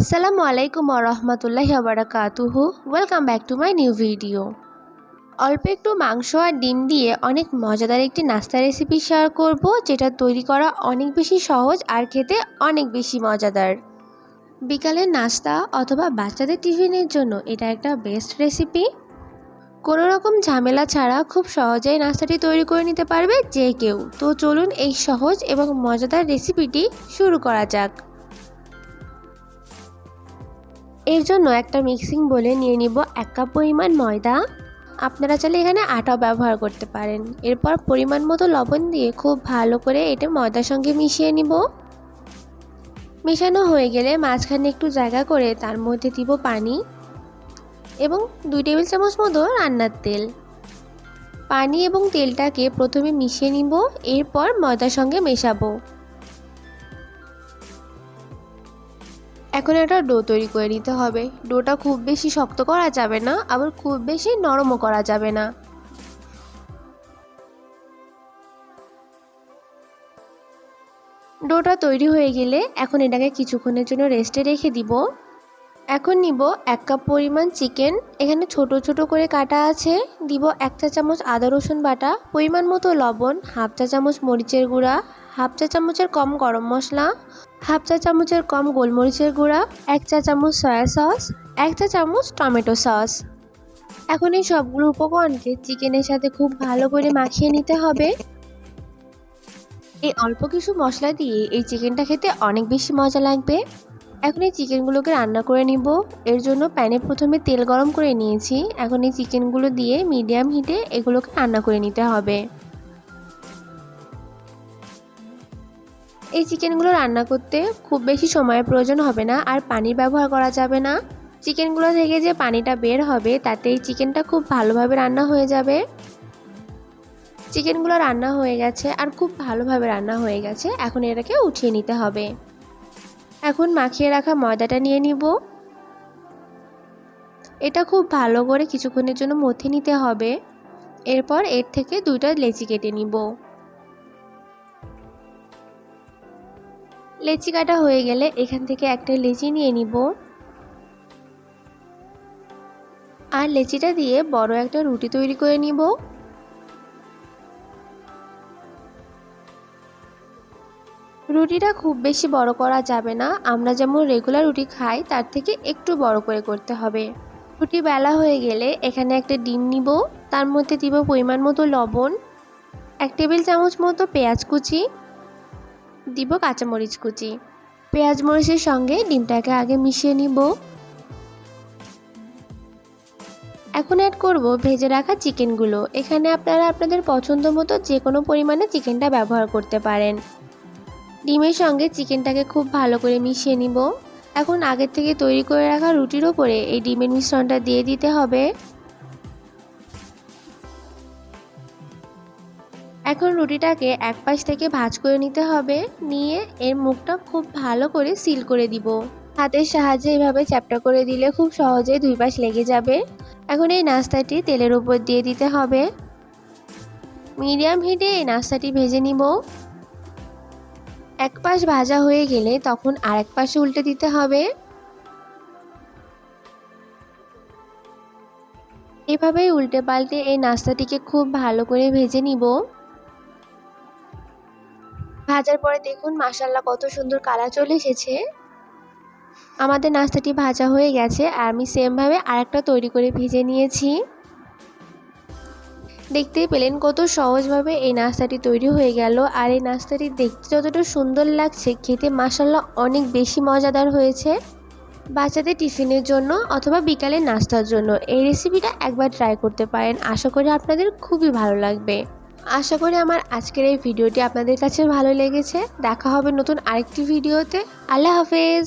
আসসালামু আলাইকুম রহমতুল্লাহি বারাকাতুহু welcome back to my new video অল্প একটু মাংস আর ডিম দিয়ে অনেক মজাদার একটি নাস্তা রেসিপি শেয়ার করব, যেটা তৈরি করা অনেক বেশি সহজ আর খেতে অনেক বেশি মজাদার। বিকালের নাস্তা অথবা বাচ্চাদের টিফিনের জন্য এটা একটা বেস্ট রেসিপি কোনো রকম ঝামেলা ছাড়া খুব সহজেই নাস্তাটি তৈরি করে নিতে পারবে যে কেউ। তো চলুন এই সহজ এবং মজাদার রেসিপিটি শুরু করা যাক। এর জন্য একটা মিক্সিং বলে নিয়ে নিব এক কাপ পরিমাণ ময়দা। আপনারা চাইলে এখানে আটাও ব্যবহার করতে পারেন। এরপর পরিমাণ মতো লবণ দিয়ে খুব ভালো করে এটা ময়দার সঙ্গে মিশিয়ে নিব। মেশানো হয়ে গেলে মাঝখানে একটু জায়গা করে তার মধ্যে দিব পানি এবং দুই টেবিল চামচ মতো রান্নার তেল। পানি এবং তেলটাকে প্রথমে মিশিয়ে নিব, এরপর ময়দার সঙ্গে মেশাবো। এখন একটা ডো তৈরি করে নিতে হবে। ডোটা খুব বেশি শক্ত করা যাবে না, আবার খুব বেশি নরমও করা যাবে না। ডোটা তৈরি হয়ে গেলে এখন এটাকে কিছুক্ষণের জন্য রেস্টে রেখে দিব। এখন নিব এক কাপ পরিমাণ চিকেন এখানে ছোট ছোট করে কাটা আছে। দিব এক চা চামচ আদা রসুন বাটা, পরিমাণ মতো লবণ, হাফ চা চামচ মরিচের গুঁড়া, হাফ চা চামচের কম গরম মশলা হাফ চা চামচের কম গোলমরিচের গুঁড়া, এক চা চামচ সয়া সস এক চা চামচ টমেটো সস এখন এই সবগুলো উপকরণকে চিকেনের সাথে খুব ভালো করে মাখিয়ে নিতে হবে। এই অল্প কিছু মশলা দিয়ে এই চিকেনটা খেতে অনেক বেশি মজা লাগবে। এখন এই চিকেনগুলোকে রান্না করে নিব। এর জন্য প্যানে প্রথমে তেল গরম করে নিয়েছি। এখন এই চিকেনগুলো দিয়ে মিডিয়াম হিটে এগুলোকে রান্না করে নিতে হবে। এই চিকেনগুলো রান্না করতে খুব বেশি সময়ের প্রয়োজন হবে না আর পানির ব্যবহার করা যাবে না। চিকেনগুলো থেকে যে পানিটা বের হবে, তাতে এই চিকেনটা খুব ভালোভাবে রান্না হয়ে যাবে। চিকেনগুলো রান্না হয়ে গেছে আর খুব ভালোভাবে রান্না হয়ে গেছে। এখন এটাকে উঠিয়ে নিতে হবে। এখন মাখিয়ে রাখা ময়দাটা নিয়ে নিব। এটা খুব ভালো করে কিছুক্ষণের জন্য মথে নিতে হবে। এরপর এর থেকে দুইটা লেচি কেটে নিব। লেচি কাটা হয়ে গেলে এখান থেকে একটা লেচি নিয়ে নিব। আর লেচিটা দিয়ে বড় একটা রুটি তৈরি করে নিব। রুটিটা খুব বেশি বড় করা যাবে না। আমরা যেমন রেগুলার রুটি খাই, তার থেকে একটু বড় করে করতে হবে। রুটি বেলা হয়ে গেলে এখানে একটা ডিম নিব। তার মধ্যে দিব পরিমাণ মতো লবণ, এক টেবিল চামচ মতো পেঁয়াজ কুচি দিব কাঁচামরিচ কুচি। পেঁয়াজ মরিচের সঙ্গে ডিমটাকে আগে মিশিয়ে নিব। এখন অ্যাড করব ভেজে রাখা চিকেনগুলো। এখানে আপনারা আপনাদের পছন্দ মতো যে কোনো পরিমাণে চিকেনটা ব্যবহার করতে পারেন। ডিমের সঙ্গে চিকেনটাকে খুব ভালো করে মিশিয়ে নিব। এখন আগের থেকে তৈরি করে রাখা রুটির ওপরে এই ডিমের মিশ্রণটা দিয়ে দিতে হবে। এখন রুটিটাকে এক পাশ থেকে ভাজ করে নিতে হবে। নিয়ে এর মুখটা খুব ভালো করে সিল করে দিব। হাতের সাহায্যে এভাবে চ্যাপটা করে দিলে খুব সহজেই দুই পাশ লেগে যাবে। এখন এই নাস্তাটি তেলের উপর দিয়ে দিতে হবে। মিডিয়াম হিটে এই নাস্তাটি ভেজে নিব। এক পাশ ভাজা হয়ে গেলে তখন আরেক পাশে উল্টে দিতে হবে। এভাবেই উল্টে পাল্টে এই নাস্তাটিকে খুব ভালো করে ভেজে নিব। ভাজার পরে দেখুন মাসাল্লা কত সুন্দর কালার চলে এসেছে। আমাদের নাস্তাটি ভাজা হয়ে গেছে, আর আমি সেমভাবে আরেকটা তৈরি করে ভেজে নিয়েছি। দেখতেই পেলেন কত সহজভাবে এই নাস্তাটি তৈরি হয়ে গেল, আর এই নাস্তাটি দেখতে যতটা সুন্দর লাগছে, খেতে মাসাল্লা অনেক বেশি মজাদার হয়েছে। বাচ্চাদের টিফিনের জন্য অথবা বিকালের নাস্তার জন্য এই রেসিপিটা একবার ট্রাই করতে পারেন, আশা করি আপনাদের খুবই ভালো লাগবে। আশা করি আমার আজকের এই ভিডিওটি আপনাদের কাছে ভালো লেগেছে। দেখা হবে নতুন আরেকটি ভিডিওতে। আল্লাহ হাফেজ।